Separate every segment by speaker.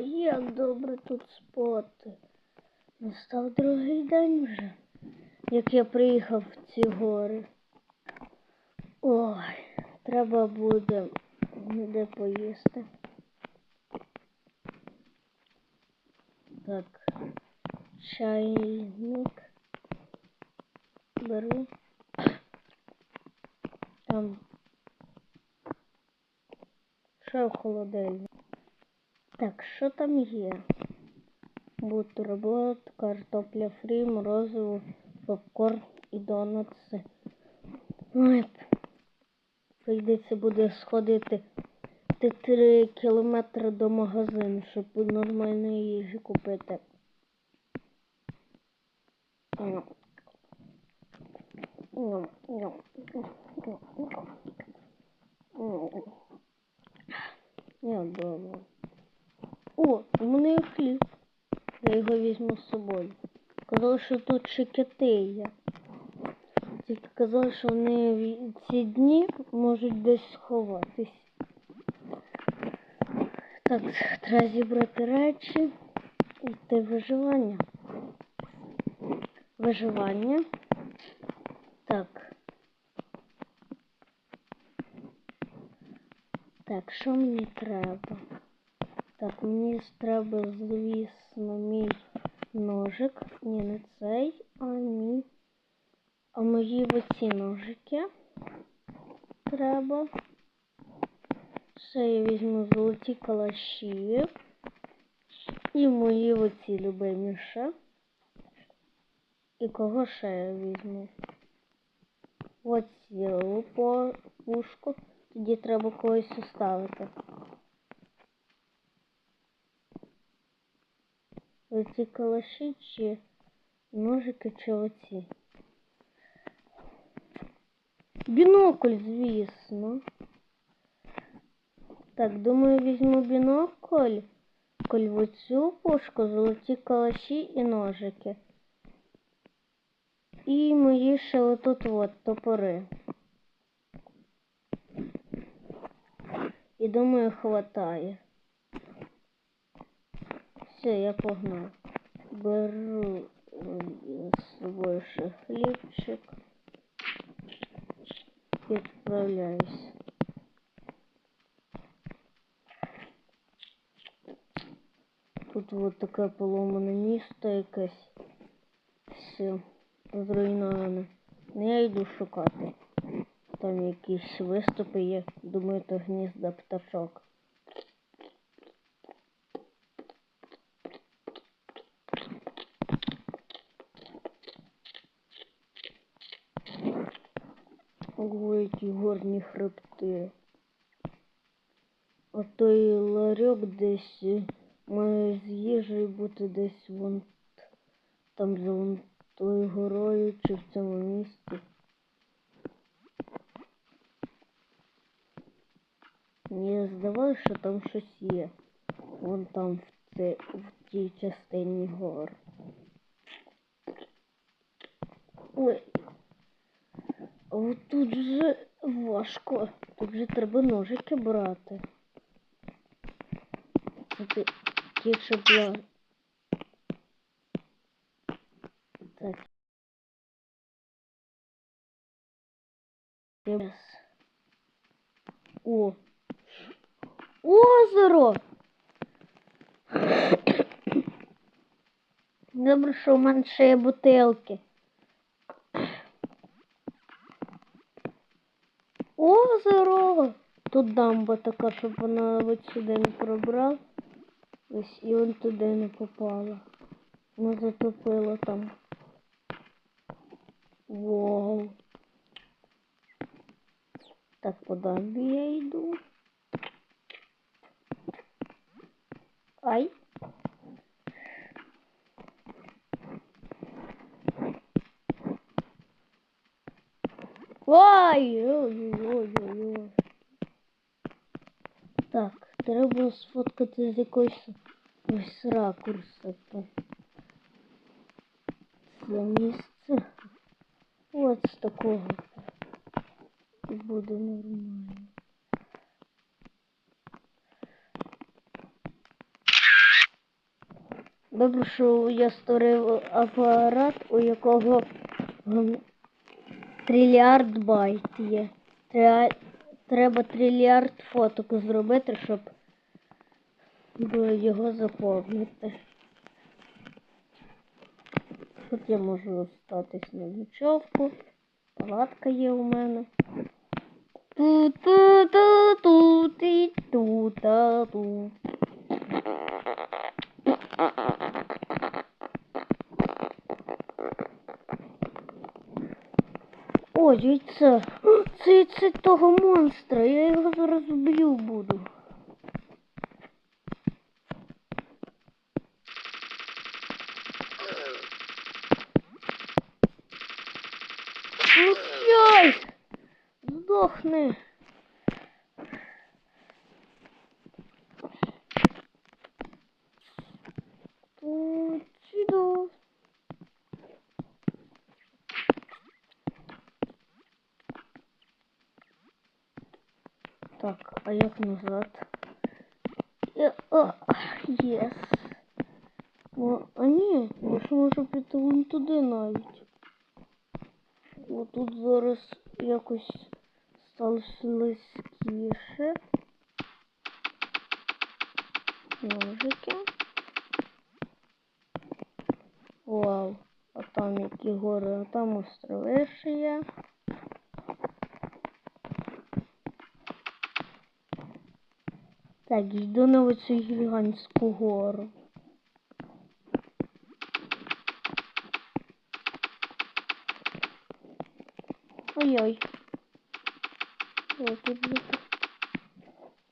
Speaker 1: як добре тут спати. Настав другий день вже, як я приїхав в ці гори. Ой, треба буде де поїсти. Так, чайник беру. Там ще в холодильник. Так, що там є? Бутерброд, картопля фрі, морозиво, попкорн і донатси. Ой, прийдеться буде сходити ти три кілометри до магазину, щоб нормальної їжі купити. Я вдома. О, у мене є хліб. Я його візьму з собою. Казали, що тут шикети є. Тільки казали, що вони в ці дні можуть десь сховатись. Так, треба зібрати речі. Йти виживання. Виживання. Так. Так, що мені треба? Так, мені треба, звісно, мій ножик. Ні, не цей, а мій. А мої оці ножики треба. Ще я візьму золоті калаші. І мої оці любимі ще. І кого ще я візьму? Оці лупушку. Тоді треба когось оставити. Оці калаші чи ножики чи оці. Бінокль, звісно. Так, думаю, візьму бінокль, коль в оцю пушку, золоті калаші і ножики. І мої ще отут от топори. І думаю, хватає. Все, я погнав. Беру е, з собою ще хлібчик. Відправляюсь. Тут вот таке поломане місто якесь. Все, зруйноване. Ну, Я йду шукати. Там якісь виступи є. Думаю, то гнізда пташок. Які горні хребти. А той ларьок десь має з їжею бути десь вон там за вон тою горою чи в цьому місті. Мені здавалося, що там щось є. Вон там в, це, в тій частині гор. Ой. А от тут же важко. Тут же треба ножики брати. Ті, щоб я... Так. О! Озеро! Добре, що в мене ще є бутилки. Озеро! Тут дамба така, щоб вона от сюди не пробрала. Ось і он туди не попала. Вона затопила там. Вау. Так, по дамбі я йду. Ай. Ой, ой-ой-ой-ой. Так, треба сфоткати з якоїсь ось ракурсу. Це місце. От з такого. Буде нормально. Добре, що я створив апарат, у якого м, трильярд байт є. Треба трильярд фоток зробити, щоб його заповнити. Тут я можу остатись на нічовку. Палатка є у мене. Ту-ту-ту-ту-ті-ту-та-ту. О, яйце. Це того монстра. Я його зараз вб'ю буду. Так, а як назад? Е, а, Єс. О, а ні, я ж можу піти вон туди навіть. О, тут зараз якось стало слизькіше. Ножики. Вау. А там які гори, а там острови ще є. Так, йду на оцю гігантську гору. Ой-ой. Ой, тут же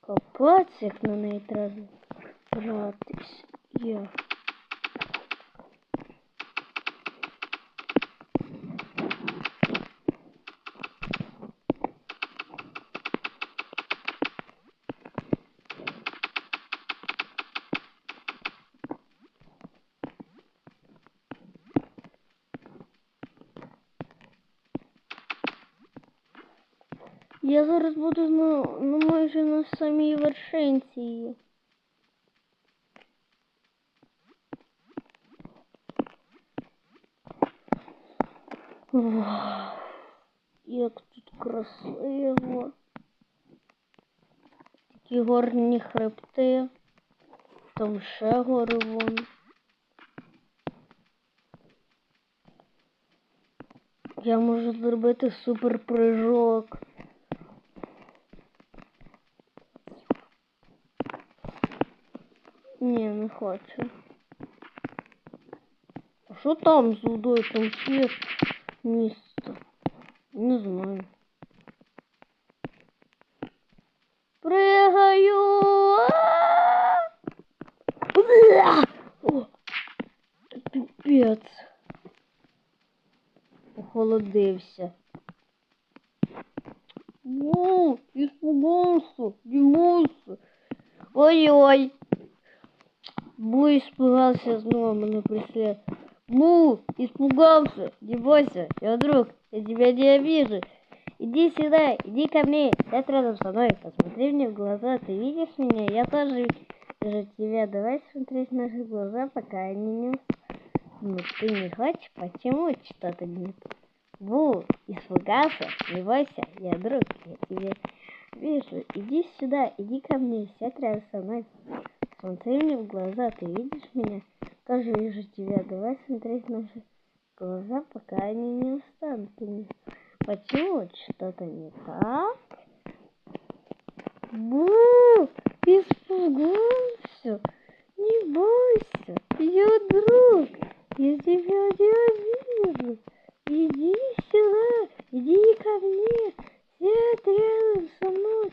Speaker 1: Капець, як на неї треба братись. Я. Я зараз буду на, ну, майже на самій вершинці. її. Як тут красиво. Такі горні хребти. Там ще гори вон. Я можу зробити супер прыжок. Ні, не хочу. А що там з водою? Там ще місто. Не знаю. Пригаю. Піпець. Охолодився. Воу, испугался, Димуся. Ой-ой. Бу испугался, снова меня преследует. Бу, испугался, не бойся, я друг, я тебя не обижу. Иди сюда, иди ко мне, сядь рядом со мной, посмотри мне в глаза, ты видишь меня, я тоже вижу тебя, давай смотреть в наши глаза, пока они не... Ну, ты не хочешь, почему что-то не? Бу, испугался, не бойся, я друг, я тебя вижу, иди сюда, иди ко мне, сядь рядом со мной, Смотри мне в глаза, ты видишь меня? Тоже вижу тебя. Давай смотреть наши глаза, пока они не устанут. Ты Почему что-то не так? Бу! Испугался! Не бойся! Я друг! Я тебя не обижу! Иди сюда! Иди ко мне! Сядь рядом со мной!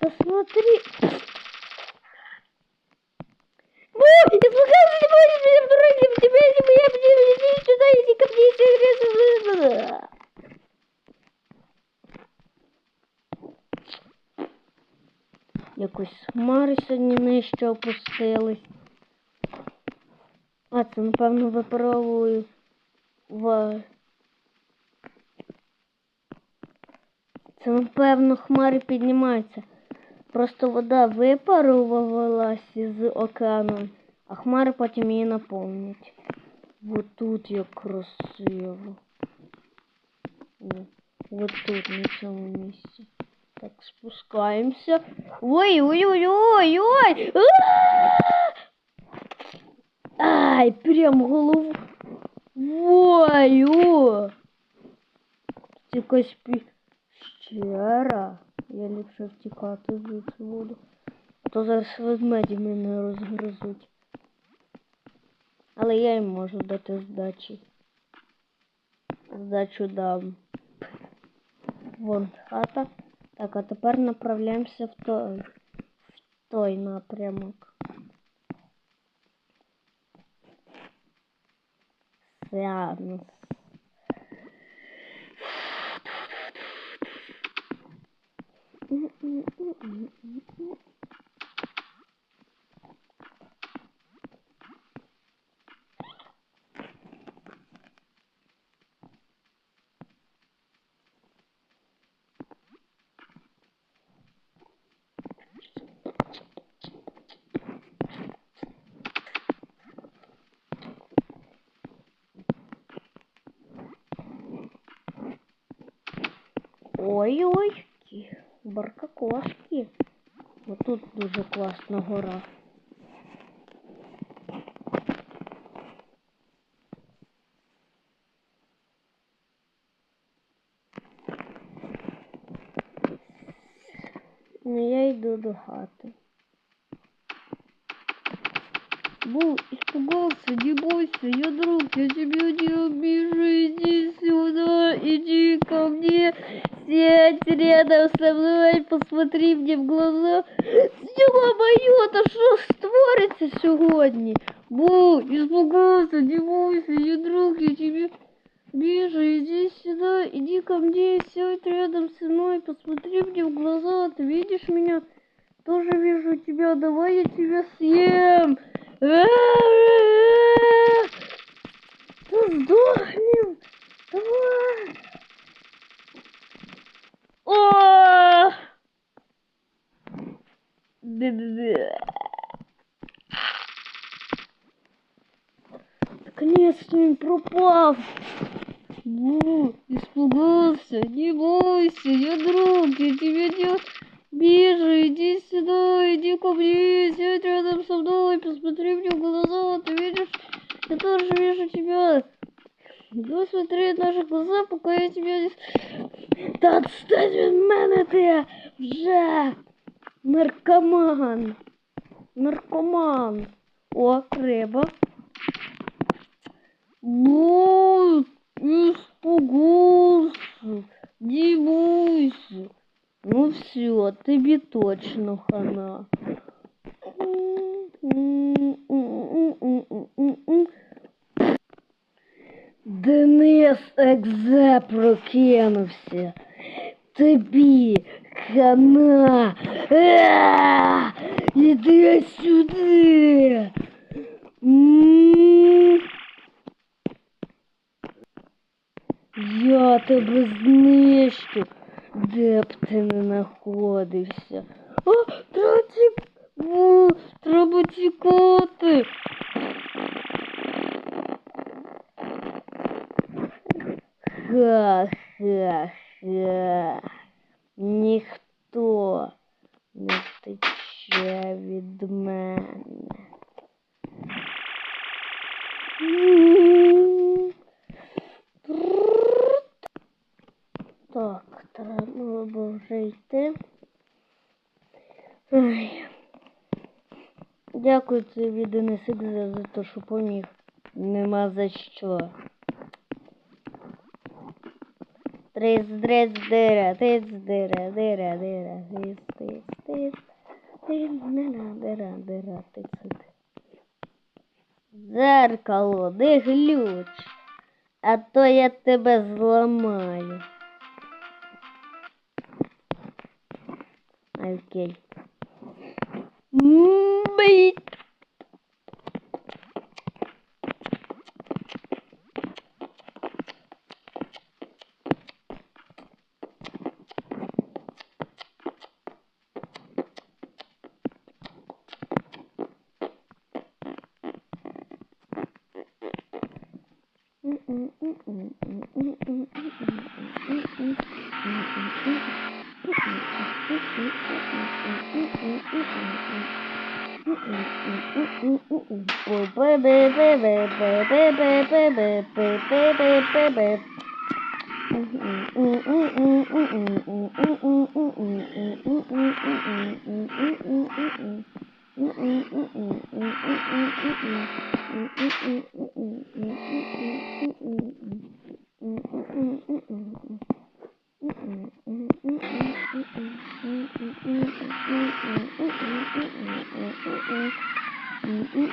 Speaker 1: Посмотри! Якось хмари сьогодні нижче опустились. А, це, напевно, випаровую в... Це, напевно, хмари піднімаються. Просто вода випарувалась із океану, а хмари потім її наповнять. Вот тут як красиво. О, вот тут, на цьому місці. Так, спускаємося. Ой, ой, ой, ой, ой! А! Ай, прям голову. Ой, о! Якась піщера. Я ліпше втікати звідси буду. То зараз ведмеді мене розгризуть. Але я їм можу дати здачі. Здачу дам. Вон хата. Так, а тепер направляємося в той, в той напрямок. Сеанс. Ой-ой, які баркакошки. Отут дуже класна гора. Ну, я йду до хати. Бу, испугался, не бойся, я друг, я тебя не обижу, иди сюда, иди ко мне, сядь рядом со мной, посмотри мне в глаза. Ё-моё, та що ж сьогодні? Бу, испугался, не бойся, я друг, я тебе вижу, иди сюда, иди ко мне, сядь рядом со мной, посмотри мне в глаза, ты видишь меня? Тоже вижу тебя, давай я тебя съем. Ты сдохнем! Давай! О! Наконец-то он пропал. Бу, испугался. Не бойся, я друг, я тебя не вижу. Иди сюда, иди ко мне, сядь рядом со мной, посмотри мне в глаза, ты видишь? Я тоже вижу тебя. Иду смотреть в наши глаза, пока я тебя не... Та отстань від мене ти вже наркоман. Наркоман. О, риба. Ну, испугался. Бойся. Ну все, тобі точно хана. Денис Екзе прокинувся. Тобі хана. Іди сюди. Я тебе знищу, де б ти не знаходився. А, треба. О, треба тікати. Ха-ха-ха. Ніхто не втече від мене. Так, треба було вже йти. Ой. Дякую тобі, Денис Ікзе, за те, що поміг. Нема за що. Трис, дрис, дира, тиц, дира, дира, дира, тиц, тиц, тиц, тиц, дира, дира, дира, тиц, тиц. Зеркало, де глюч? А то я тебе зламаю. Окей. Бить. Mm-mm. Mm-mm.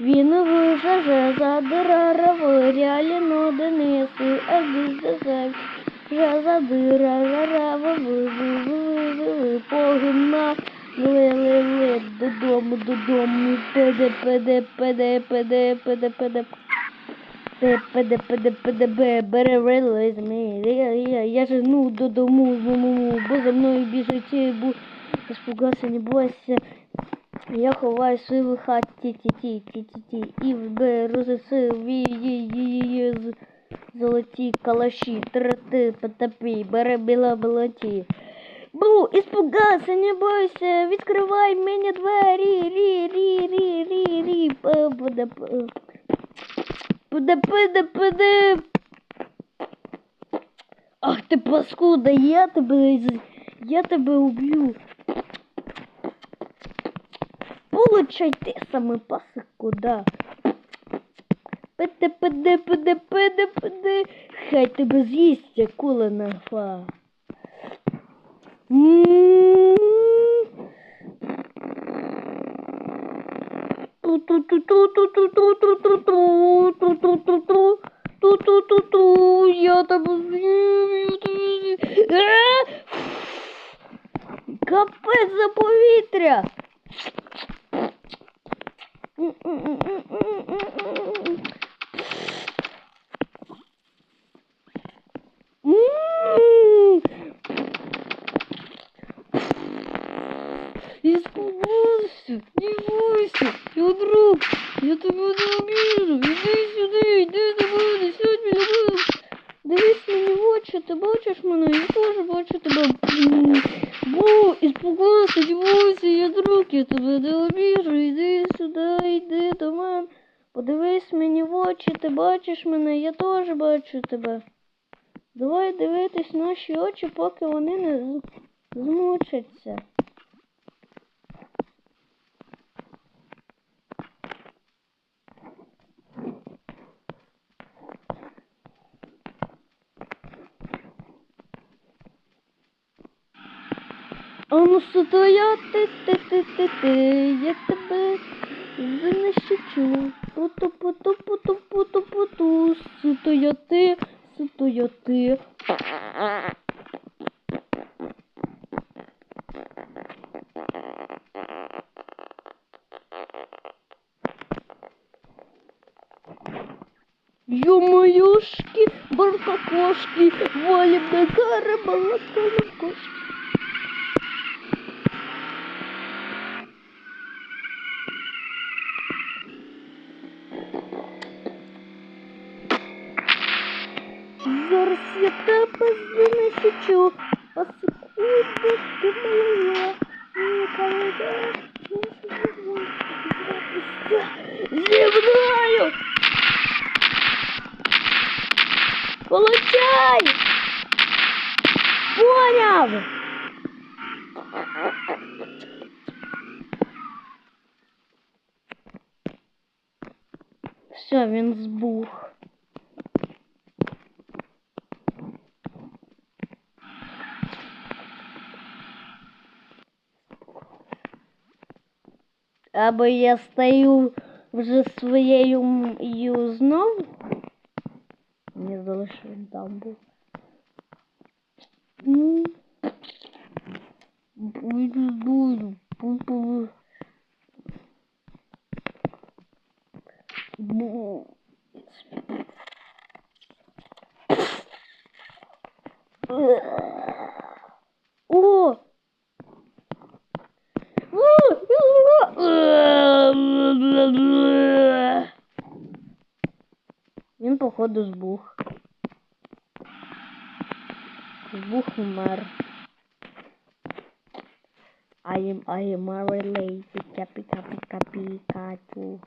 Speaker 1: Він висаже задирарав, реально донеси, а дисав, вже задирарав, вивили, погнав, лили, додому, додому, педе, педе, педе, педе, педе, педе. ПДПДПДБ бере з мене. Я жену додому, бо за мною біжить, бо спугався, не бойся. Я ховаю свою хаті, ті ті ті ті ті і беру за свої золоті калаші, трати, потопі, бере біла болоті. Бу, испугався, не бойся, відкривай мені двері, рі, рі, рі, рі, рі, пде, пде, пде. Ах ти паскуда, я тебе, я тебе уб'ю получайте саме пасику, да. Пиди, пиди, пиди, пиди, пиди. Хай тебе з'їсть, акула нафа. Ту-ту-ту-ту, я тебе з'їм, я тебе з'їм. Капець за повітря. Наші очі, поки вони не змучаться. А ну стояти, ти, ти, ти, ти, я тебе знищу. Путу, путу, путу, путу, путу, стояти, стояти. Ё-моёшки, кошки, волі бекара, балака на кошки. Зараз я тебе занесу, а секунду ти моя, ніколи Зі мною! Получай! Поняв! Все, він збух. Або я стою вже своєю знову. Мені залишили дамбу. Буду, буду, буду. dwóch umarł. I am, I am already lazy, Kapi Kapi Kapi Kaciu.